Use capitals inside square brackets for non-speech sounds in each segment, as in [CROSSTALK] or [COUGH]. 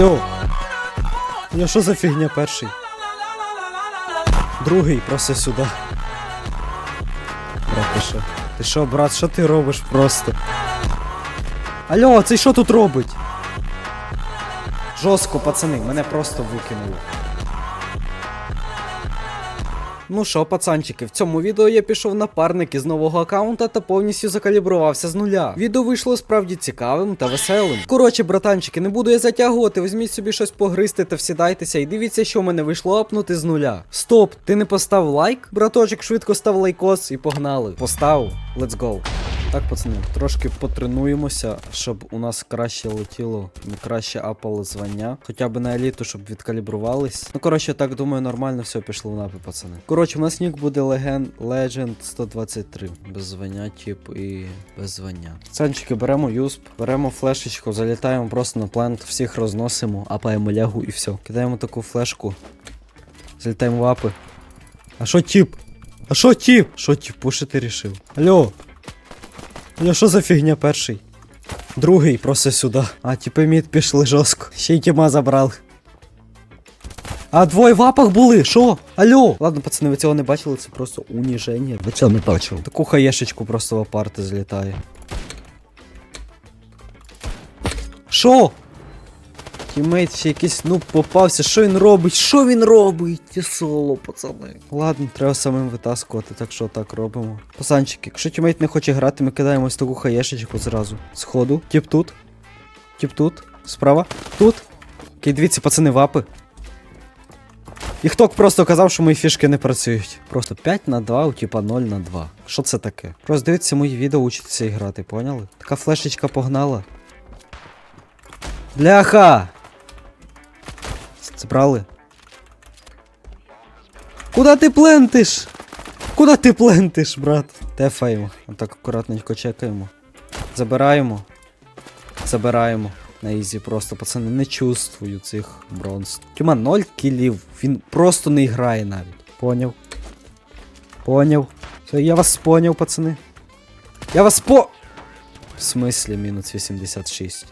Алло. Ну що за фігня перший? Другий просто сюди. Брат, що? Ти що, брат, що ти робиш просто? Алло, цей що тут робить? Жорстко, пацани, мене просто викинуло. Ну що, пацанчики, в цьому відео я пішов на парники з нового аккаунта та повністю закалібрувався з нуля. Відео вийшло справді цікавим та веселим. Коротше, братанчики, не буду я затягувати, візьміть собі щось погристи та всідайтеся і дивіться, що в мене вийшло апнути з нуля. Стоп, ти не постав лайк? Браточок, швидко став лайкос і погнали. Поставив, let's go. Так, пацани, трошки потренуємося, щоб у нас краще летіло, ми краще апали звання. Хоча б на еліту, щоб відкалібрувались. Ну, коротше, так думаю, нормально все пішло в напи, пацани. Коротше, у нас нік буде Леген Legend 123. Без звання, тип, і без звання. Пацанчики, беремо юсп, беремо флешечку, залітаємо просто на плент, всіх розносимо, апаємо лягу і все. Кидаємо таку флешку. Залітаємо в апи. А що тип? А що тип? Що тип? Пушити рішив? Алло. Алло, що за фігня перший? Другий просто сюди. А, типи мід пішли жорстко. Ще й тіма забрали. А двоє в апах були, що? Алло? Ладно, пацани, ви цього не бачили, це просто уніження. Ви цього не бачили. Таку хаєшечку просто в апарти злітає. Що? Тімейт ще якийсь нуб попався. Що він робить? Що він робить? Ті соло, пацани. Ладно, треба самим витаскувати, так що так робимо. Пацанчики, якщо тімейт не хоче грати, ми кидаємо ось таку хаєшечку зразу. Сходу. Тіп тут. Тіп тут. Справа. Тут. Окей, дивіться, пацани, вапи. І хто просто казав, що мої фішки не працюють. Просто 5 на 2, у типа 0 на 2. Що це таке? Просто дивіться мої відео, учитися і грати, поняли? Така флешечка погнала. Бляха! Збрали. Куда ти плентиш? Куда ти плентиш, брат? Тефаємо. Отак акуратненько чекаємо. Забираємо. Забираємо. На ізі просто, пацани, не чувствую цих бронз. Тюма 0 кілів. Він просто не грає навіть. Поняв. Поняв. Все, я вас поняв, пацани. Я вас по. В смислі мінус 86.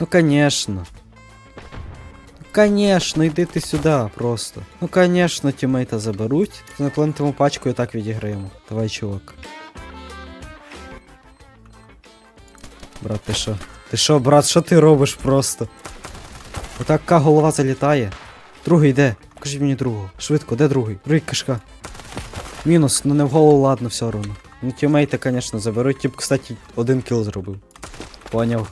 Ну, конечно. Конечно, йди ти сюди просто. Ну, конечно, тімейта заберуть. Наплентимо пачку і так відіграємо. Давай, чувак. Брат, ти що? Ти що, брат, що ти робиш просто? Отака голова залітає. Другий де? Покажіть мені другого. Швидко, де другий? Другий кишка. Мінус, ну не в голову, ладно, все одно. Ну, тімейта, конечно, заберуть. Тип, кстати, один кіл зробив. Поняв.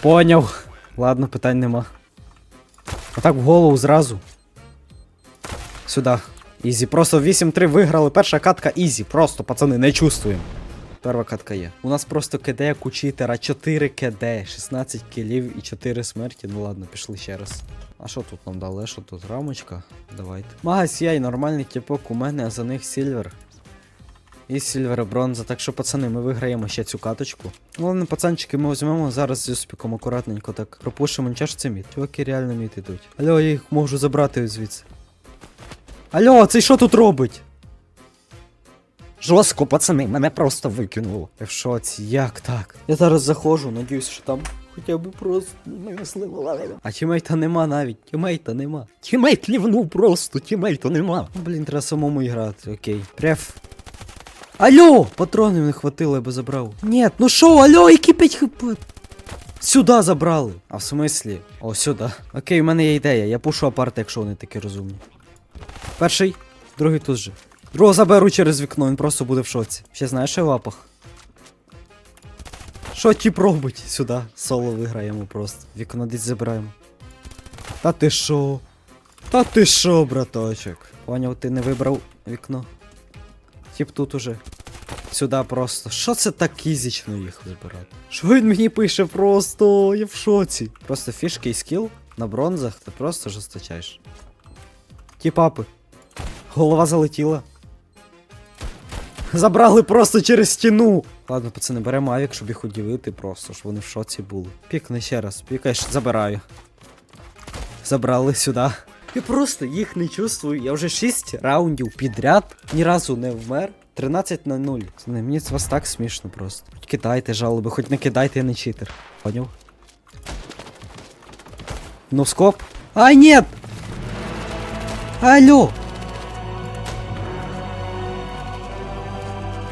Поняв. Ладно, питань нема. Отак в голову зразу. Сюди. Ізі. Просто 8-3 виграли. Перша катка ізі. Просто, пацани, не чувствуємо. Перша катка є. У нас просто КД як у читера, 4 КД, 16 кілів і 4 смерті. Ну ладно, пішли ще раз. А що тут нам дали? Що тут? Рамочка? Давайте. Магас яй, нормальний типок у мене, а за них сільвер. І сільвер бронза. Так що, пацани, ми виграємо ще цю каточку. Ладно, пацанчики, ми візьмемо зараз з успіхом акуратненько так пропушимо. Ж це мід. Чуваки реально мід ідуть. Алло, я їх можу забрати звідси. Алло, цей що тут робить? Жорстко, пацани, мене просто викинуло. Я в шоці, як так? Я зараз заходжу, надіюсь, що там хоча б просто Мисливо. А тімейта нема навіть, тімейта нема. Тімейт лівнув просто, тімейту нема. Блін, треба самому грати, окей. Преф. Алло! Патронів не хватило, я би забрав. Ні, ну шо, алло, які 5 хп? Сюди забрали. А в смислі? О, сюди. Окей, у мене є ідея. Я пушу апарт, якщо вони такі розумні. Перший, другий тут же. Другого заберу через вікно, він просто буде в шоці. Ще знаєш, я в лапах? Що тіп робить? Сюди. Соло виграємо просто. Вікно десь забираємо. Та ти шо? Та ти шо, браточок? Поняв, ти не вибрав вікно. Тіп тут уже. Сюди просто. Що це так ізічно їх забирати? Що він мені пише просто? Я в шоці. Просто фішки і скіл на бронзах ти просто жорсточаєш. Тіпапи. Голова залетіла. Забрали просто через стіну. Ладно, пацани, беремо авік, щоб їх удивити просто, щоб вони в шоці були. Пікни ще раз, пікаєш, забираю. Забрали сюди. Я просто їх не чувствую. Я вже 6 раундів підряд ні разу не вмер. 13 на 0. Це не мені з вас так смішно просто. Хоч кидайте жалоби, хоч не кидайте, я не читер. Поняв? Ну скоп. Ай, нет! Алло!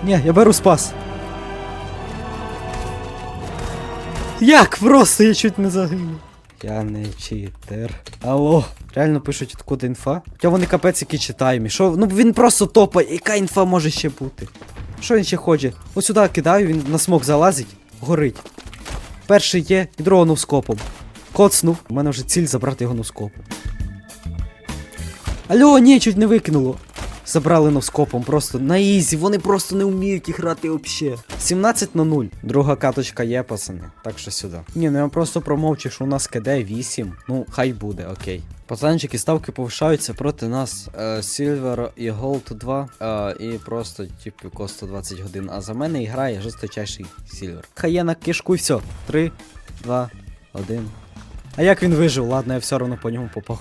Ні, я беру спас. Як просто я чуть не загинув. Я не читер. Алло. Реально пишуть, откуда інфа. Хоча вони капець які читаємі. Що? Ну він просто топа. Яка інфа може ще бути? Що він ще хоче? Ось сюди кидаю, він на смок залазить, горить. Перший є, і другого носкопом. Коцнув. У мене вже ціль забрати його носкопом. Алло, ні, чуть не викинуло. Забрали носкопом, просто на ізі, вони просто не вміють грати взагалі. 17 на 0. Друга каточка є, пацани. Так що сюди. Ні, ну я просто промовчу, що у нас КД 8. Ну, хай буде, окей. Пацанчики, ставки повишаються проти нас. Silver і Gold 2. Е, і просто, типу, ко 120 годин. А за мене і грає жорсточайший Silver. Хай є на кишку і все. 3, 2, 1. А як він вижив? Ладно, я все одно по ньому попав.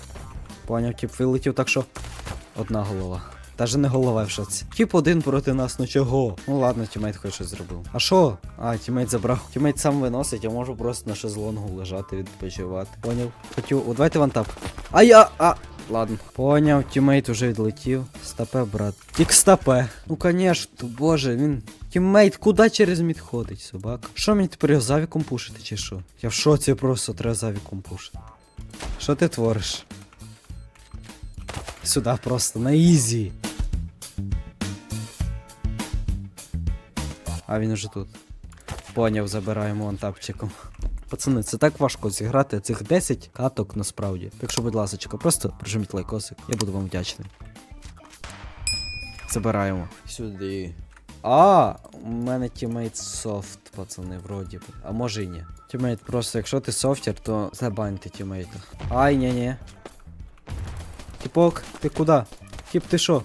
Поняв, тип вилетів, так що одна голова. Даже не голова в шоці. Тіп один проти нас, ну чого? Ну ладно, тімейт хоч щось зробив. А що? А, тімейт забрав. Тімейт сам виносить, я можу просто на шезлонгу лежати, відпочивати. Поняв? Хотів. О, давайте вантап. А я. А. Ладно. Поняв, тімейт уже відлетів. Стапе, брат. Тік стапе. Ну конечно, боже, він. Тіммейт, куди через мід ходить, собака? Що мені тепер його завіком пушити, чи що? Я в шоці просто треба завіком пушити. Що ти твориш? Сюди просто на ізі. А він уже тут. Поняв, забираємо антапчиком. Пацани, це так важко зіграти цих 10 каток насправді. Так що, будь ласка, просто прижміть лайкосик, я буду вам вдячний. Забираємо. Сюди. А, у мене тімейт софт, пацани, вроді би. А може і ні. Тімейт просто, якщо ти софтер, то забаньте тімейта. Ай, ні ні Тіпок, ти куди? Тіп, ти шо?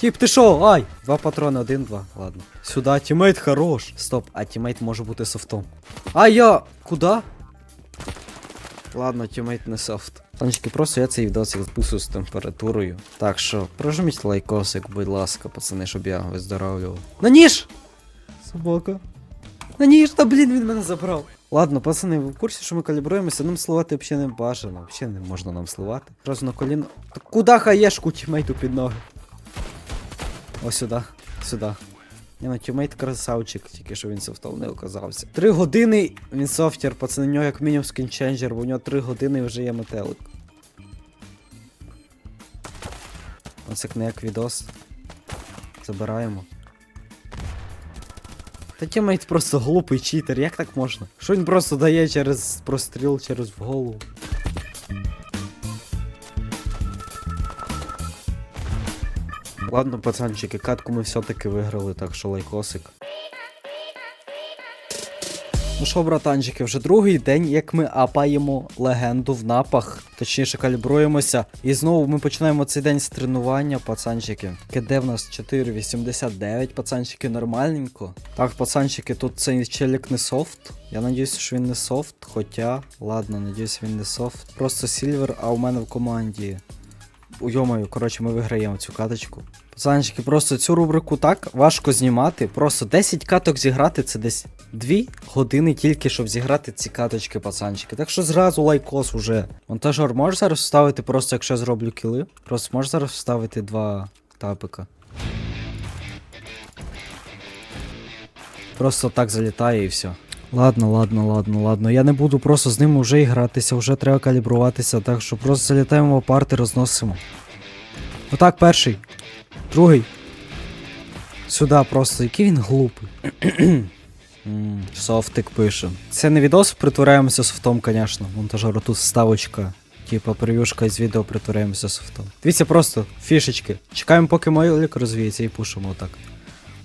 Тіп, ти шо? Ай! Два патрони, один, два. Ладно. Сюда, тімейт хорош. Стоп, а тімейт може бути софтом. А я. Куда? Ладно, тімейт не софт. Панчики, просто я цей відосик записую з температурою. Так що, прожміть лайкосик, будь ласка, пацани, щоб я виздоравлював. На ніж! Собака. На ніж, та блін, він мене забрав. Ладно, пацани, ви в курсі, що ми калібруємося, нам сливати взагалі не бажано. Взагалі не можна нам сливати. Просто на коліно. Та куди хаєшку тімейту під ноги? Ось сюди, сюди. Ні, ну тімейт красавчик, тільки що він софтом не оказався. Три години він софтер, пацани, нього як мінімум скінченджер, бо у нього три години вже є метелик. Ось як не як відос. Забираємо. Та тімейт просто глупий читер, як так можна? Що він просто дає через простріл, через в голову? Ладно, пацанчики, катку ми все-таки виграли, так що лайкосик. Ну що, братанчики, вже другий день, як ми апаємо легенду в напах, точніше калібруємося. І знову ми починаємо цей день з тренування, пацанчики. КД в нас 4,89, пацанчики, нормальненько. Так, пацанчики, тут цей челік не софт. Я надіюсь, що він не софт, хоча, ладно, надіюсь, він не софт. Просто сільвер, а у мене в команді. Йомаю, коротше, ми виграємо цю каточку. Пацанчики, просто цю рубрику так важко знімати. Просто 10 каток зіграти це десь 2 години тільки, щоб зіграти ці каточки, пацанчики. Так що зразу лайкос уже. Монтажер, можеш зараз вставити, просто якщо я зроблю кіли? Просто можеш зараз вставити два тапика. Просто так залітає і все. Ладно, ладно, ладно, ладно. Я не буду просто з ним вже і гратися, вже треба калібруватися, так що просто залітаємо в апарти, розносимо. Отак, перший. Другий. Сюди просто, який він глупий. [CLEARS THROAT] Софтик пише. Це не відос, притворяємося софтом, звісно. Монтажеру тут вставочка. Типа прев'юшка із відео притворяємося софтом. Дивіться просто, фішечки. Чекаємо, поки мойлик розвіється і пушимо отак.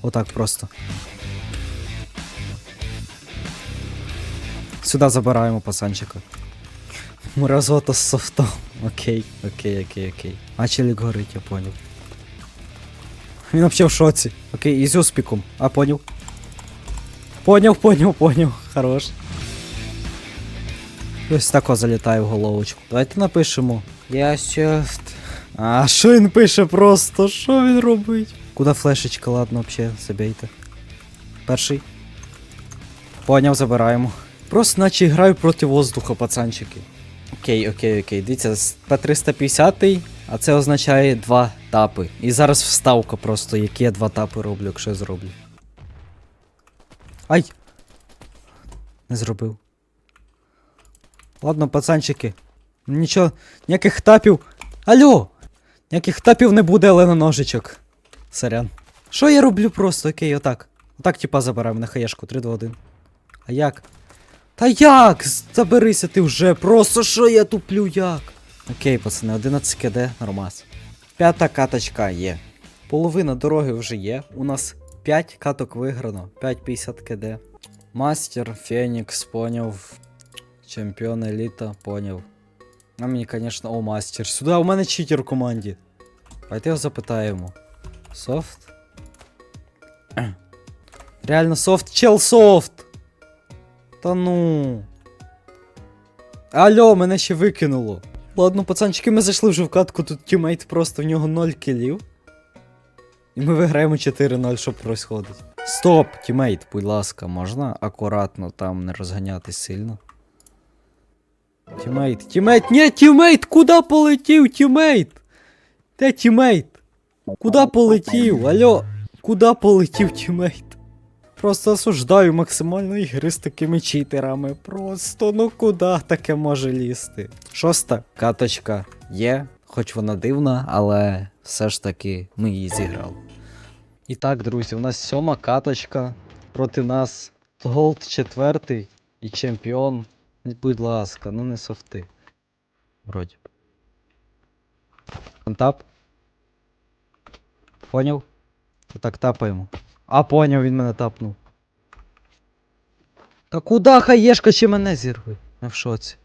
Отак просто. Сюди забираємо пацанчика. Мразота з софтом. [LAUGHS] Окей, окей, окей, окей. А челік горить, я поняв. Він вообще в шоці. Окей, і з успіхом. А, поняв. Поняв, поняв, поняв. Хорош. Ось тако залітає в головочку. Давайте напишемо. Я щаст. А що він пише просто? Що він робить? Куда флешечка, ладно, вообще, забейте. Перший. Поняв, забираємо. Просто наче граю проти воздуха, пацанчики. Окей, окей, окей. Дивіться, з П350, а це означає два тапи. І зараз вставка просто, які я два тапи роблю, якщо я зроблю. Ай! Не зробив. Ладно, пацанчики. Нічого, ніяких тапів. Алло! Ніяких тапів не буде, але на ножичок. Сорян. Що я роблю просто? Окей, отак. Отак, типа, забираємо на хаєшку. 3, 2, 1. А як? Та як? Заберися ти вже, просто що я туплю як? Окей, пацани, 11 КД, нормас. П'ята каточка є. Половина дороги вже є. У нас 5 каток виграно, 5,50 КД. Мастер, Фенікс, поняв. Чемпіон еліта, поняв. А мені, звісно, о, мастер. Сюди, у мене читер в команді. Давайте його запитаємо. Софт? [CLEARS THROAT] Реально софт, чел софт! Та ну. Алло, мене ще викинуло. Ладно, пацанчики, ми зайшли вже в катку, тут тімейт просто в нього 0 кілів. І ми виграємо 4-0, що происходить. Стоп, тімейт, будь ласка, можна акуратно там не розганятись сильно. Тімейт, тімейт, ні, тімейт, куди полетів, тімейт? Де тімейт? Куди полетів? Алло, куди полетів тімейт? Просто осуждаю максимально ігри з такими читерами. Просто ну куди таке може лізти? Шоста каточка є, хоч вона дивна, але все ж таки ми її зіграли. І так, друзі, у нас сьома каточка проти нас. Голд четвертий і чемпіон. Будь ласка, ну не софти. Вроді. Контап. Поняв? Так тапаємо. А, поняв, він мене тапнув. Та куда хаєшка ще мене зірве? Я в шоці.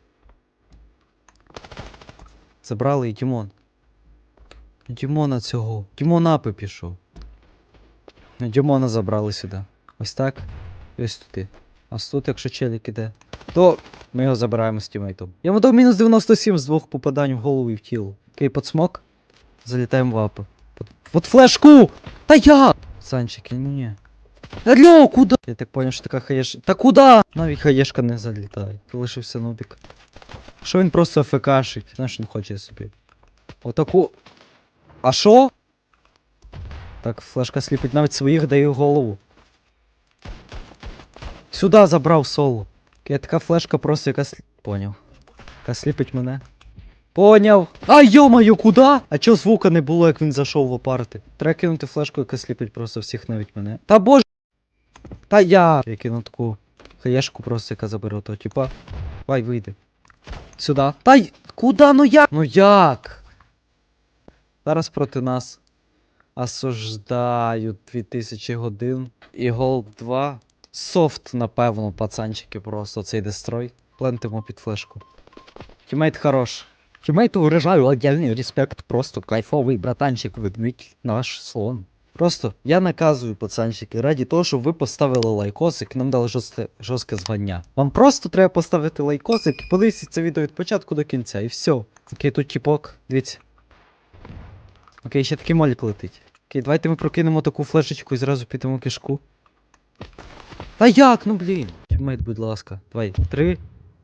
Забрали і Дімон. Дімона цього. Дімон апи пішов. Ну, Дімона забрали сюди. Ось так. І ось туди. А тут, якщо челік іде, то ми його забираємо з тімейтом. Я йому дав мінус 97 з двох попадань в голову і в тіло. Окей, подсмок. Залітаємо в апи. Под, под флешку! Та я! Санчики, ну ні. Алло, куда? Я так понял, що така хаєш. Та куда? Навіть хаєшка не залітає. Залишився нубік. Що він просто АФКшить? Знаєш, він хоче собі. Отаку. А що? Так, флешка сліпить навіть своїх дає в голову. Сюди забрав соло. Окей, така флешка просто яка сліп... Поняв. Яка сліпить мене. Поняв. А йо-моє, куди? А чого звука не було, як він зайшов в апарти? Треба кинути флешку, яка сліпить просто всіх навіть мене. Та боже. Та я. Я кину таку хаєшку просто, яка забере того типа. Давай, вийди. Сюди. Та й. Куда? Ну як? Ну як? Зараз проти нас. Осуждаю 2000 годин. І Голд 2. Софт, напевно, пацанчики, просто цей дестрой. Плентимо під флешку. Тімейт хорош. Тімейту вражаю отдельний респект, просто кайфовий братанчик, ведмідь наш слон. Просто я наказую, пацанчики, раді того, щоб ви поставили лайкосик нам дали жорстке, жорстке звання. Вам просто треба поставити лайкосик і подивитися це відео від початку до кінця, і все. Окей, тут тіпок, дивіться. Окей, ще такий молік летить. Окей, давайте ми прокинемо таку флешечку і зразу підемо кишку. Та як, ну блін. Тімейт, будь ласка. Давай. Три,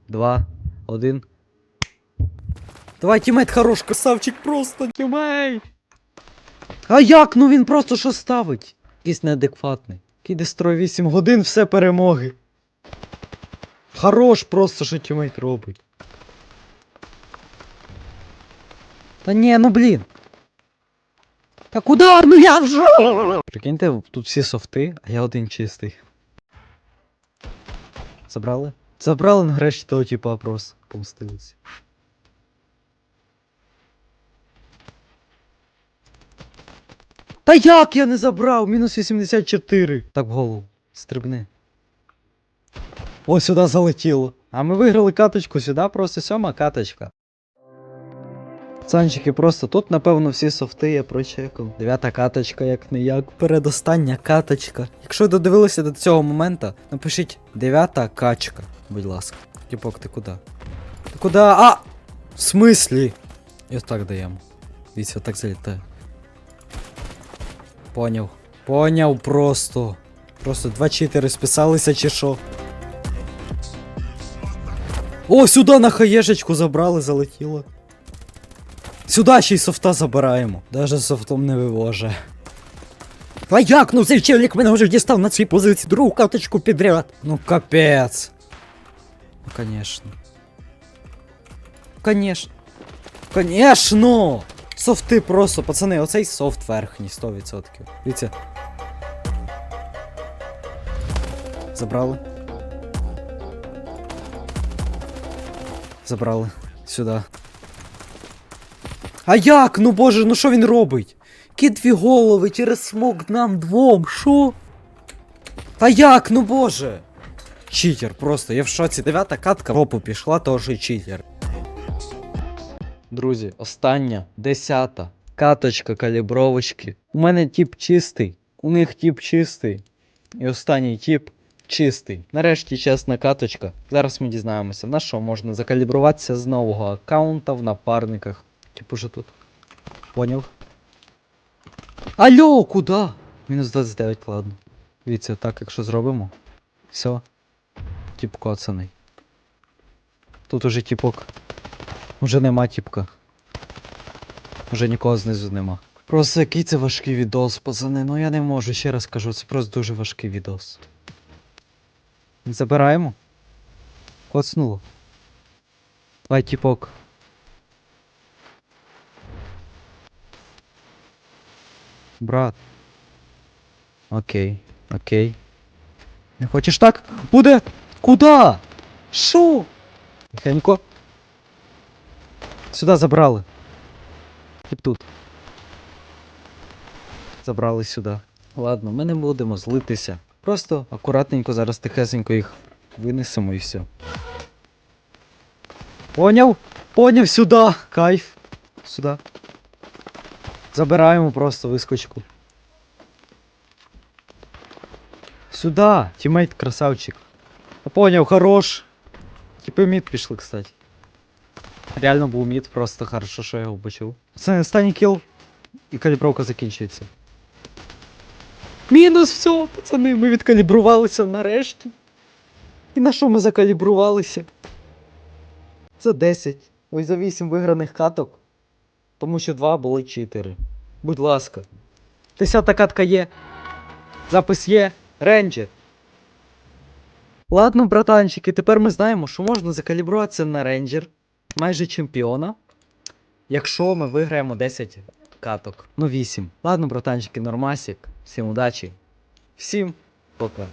два, один. Давай, тімейт хорош, красавчик просто, тімейт! А як? Ну він просто що ставить? Якийсь неадекватний. Який дестрой 8 годин, все перемоги. Хорош просто, що тімейт робить. Та ні, ну блін. Та куди? Ну я вже. Прикиньте, тут всі софти, а я один чистий. Забрали? Забрали нарешті того типа просто помстилися. Та як я не забрав? Мінус 84. Так в голову. Стрибни. О, сюди залетіло. А ми виграли каточку сюди, просто сьома каточка. Пацанчики, просто тут, напевно, всі софти я прочекав. Дев'ята каточка, як не як. Передостання каточка. Якщо додивилися до цього моменту, напишіть дев'ята качка, будь ласка. Тіпок, ти куди? Ти куди? А! В смислі? І ось так даємо. Дивіться, отак залітає. Поняв. Поняв просто. Просто два читери списалися чи що. О, сюди на хаєшечку забрали, залетіло. Сюди ще й софта забираємо. Даже софтом не вивоже. А як? Ну цей мене вже дістав на цій позиції другу каточку підряд. Ну капець. Ну, конечно. Конечно. Конечно! Софти просто, пацани, оцей софт верхній, 100%. Дивіться. Забрали. Забрали. Сюди. А як? Ну боже, ну що він робить? Кі дві голови через смок нам двом, шо? Та як, ну боже? Читер, просто, я в шоці. Дев'ята катка в пішла, тож і читер. Друзі, остання, десята. Каточка калібровочки. У мене тип чистий, у них тип чистий. І останній тип чистий. Нарешті чесна каточка. Зараз ми дізнаємося, на що можна закалібруватися з нового аккаунта в напарниках. Типу вже тут. Поняв? Алло, куди? Мінус 29, ладно. Дивіться, так, якщо зробимо. Все. Тіп коцаний. Тут уже тіпок. Уже нема тіпка. Уже нікого знизу нема. Просто який це важкий відос, пацани. Ну я не можу, ще раз кажу, це просто дуже важкий відос. Забираємо. Коцнуло. Давай, тіпок. Брат. Окей, окей. Не хочеш так? Буде! Куда? Шо? Тихенько. Сюди забрали. Тип тут. Забрали сюди. Ладно, ми не будемо злитися. Просто акуратненько зараз тихесенько їх винесемо і все. Поняв? Поняв сюди! Кайф. Сюди. Забираємо просто вискочку. Сюда, тімейт красавчик. Я понял, хорош. Типи мід пішли, кстати. Реально був мід, просто хорошо, що я його почув. Це останній кіл і калібровка закінчується. Мінус все, пацани, ми відкалібрувалися нарешті. І на що ми закалібрувалися? За 10. Ось за 8 виграних каток. Тому що 2 були 4. Будь ласка. Десята катка є. Запис є. Ренджер. Ладно, братанчики, тепер ми знаємо, що можна закалібруватися на рейнджер майже чемпіона. Якщо ми виграємо 10 каток. Ну 8. Ладно, братанчики, нормасік. Всім удачі. Всім пока.